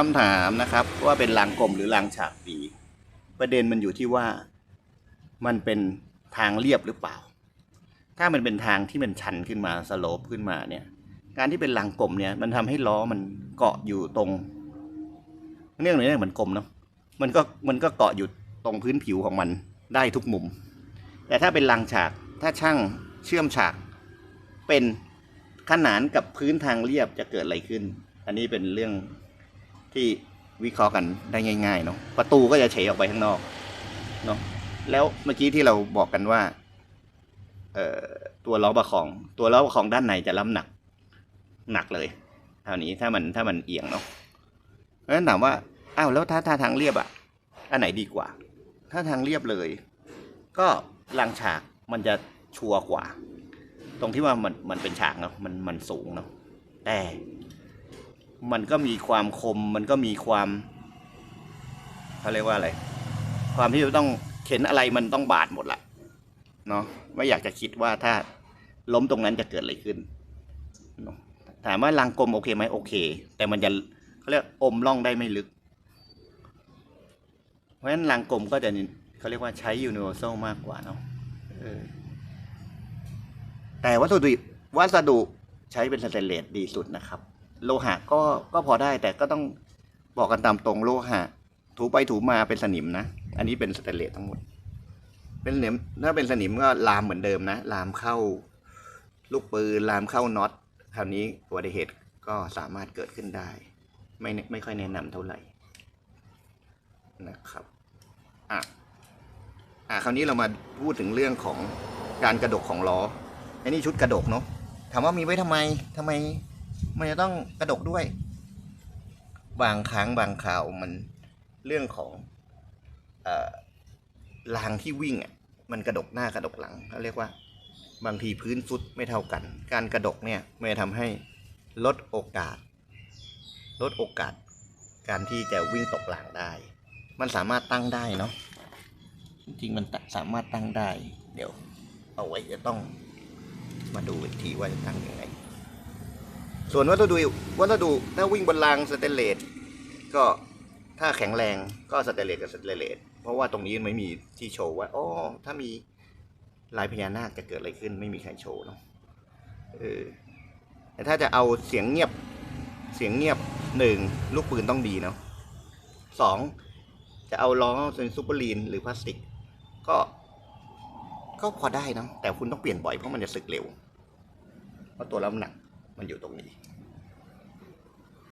คำถามนะครับ ว่าเป็นรางกลมหรือรางฉากปีประเด็นมันอยู่ที่ว่ามันเป็นทางเรียบหรือเปล่า ถ้ามันเป็นทางที่มันชันขึ้นมาสโลปขึ้นมาเนี่ย การที่เป็นรางกลมเนี่ย มันทำให้ล้อมันเกาะอยู่ตรงเรื่องนี้เหมือนกลมเนาะมันก็มันก็เกาะอยู่ตรงพื้นผิวของมันได้ทุกมุม แต่ถ้าเป็นรางฉากถ้าช่างเชื่อมฉากเป็นขนานกับพื้นทางเรียบจะเกิดอะไรขึ้น อันนี้เป็นเรื่อง ที่วิเคราะห์กันได้ง่ายๆเนาะประตูก็จะเฉยออกไปข้างนอกเนาะแล้วเมื่อกี้ที่เราบอกกันว่าเอ่อตัวล้อประคองตัวล้อประคองด้านในจะรับหนักหนักเลยเท่านี้ถ้ามันถ้ามันเอียงเนาะเพราะฉะนั้นถามว่าอ้าวแล้วถ้าถ้าทางเรียบอะอันไหนดีกว่า ถ้าทางเรียบเลย ก็รางฉากมันจะชัวร์กว่า ตรงที่ว่ามันมันเป็นฉากเนาะมันมันสูงเนาะแต่ มันก็มีความคม มันก็มีความเขาเรียกว่าอะไร ความที่ต้องเข็นอะไรมันต้องบาดหมดละเนาะไม่อยากจะคิดว่าถ้าล้มตรงนั้นจะเกิดอะไรขึ้น ถามว่ารางกลมโอเคไหมโอเค แต่มันจะเขาเรียกอมร่องได้ไม่ลึก เพราะฉะนั้นรางกลมก็จะเขาเรียกว่าใช้ universal มากกว่าเนาะแต่วัสดุวัสดุใช้เป็นสแตนเลสดีสุดนะครับ โลหะก็ก็พอได้แต่ก็ต้องบอกกันตามตรงโลหะ ถูไปถูมาเป็นสนิมนะ อันนี้เป็นสแตนเลสทั้งหมด เป็นสนิมถ้าเป็นสนิมก็ลามเหมือนเดิมนะ ลามเข้าลูกปืนลามเข้าน็อตคราวนี้อุบัติเหตุก็สามารถเกิดขึ้นได้ ไม่ไม่ค่อยแนะนำเท่าไหร่นะครับอะอะคราวนี้เรามาพูดถึงเรื่องของการกระดกของล้ออันนี้ชุดกระดกเนาะถามว่ามีไว้ทำไมทำไม มันจะต้องกระดกด้วย บางครั้งบางคราวมันเรื่องของอ่อรางที่วิ่งอะมันกระดกหน้ากระดกหลังเขาเรียกว่า บางทีพื้นฟุตไม่เท่ากัน การกระดกเนี่ยมันจะทำให้ลดโอกาส ลดโอกาส การที่จะวิ่งตกหลังได้ มันสามารถตั้งได้เนาะจริงมันสามารถตั้งได้ เดี๋ยว เอาไว้จะต้องมาดูอีกทีว่าจะตั้งยังไง ส่วนวัสดุวัสดุถ้าวิ่งบนรางสเตนเลสก็ถ้าแข็งแรงก็สเตนเลสกับสเตนเลสเพราะว่าตรงนี้ไม่มีที่โชว์ว่าอ๋อถ้ามีลายพญานาคจะเกิดอะไรขึ้นไม่มีใครโชว์เนาะเออแต่ถ้าจะเอาเสียงเงียบเสียงเงียบหนึ่งลูกปืนต้องดีเนาะสองจะเอาล้อเป็นซูเปอร์ลีนหรือพลาสติก ก็ก็พอได้นะแต่คุณต้องเปลี่ยนบ่อยเพราะมันจะสึกเร็วเพราะตัวรับหนัก มันอ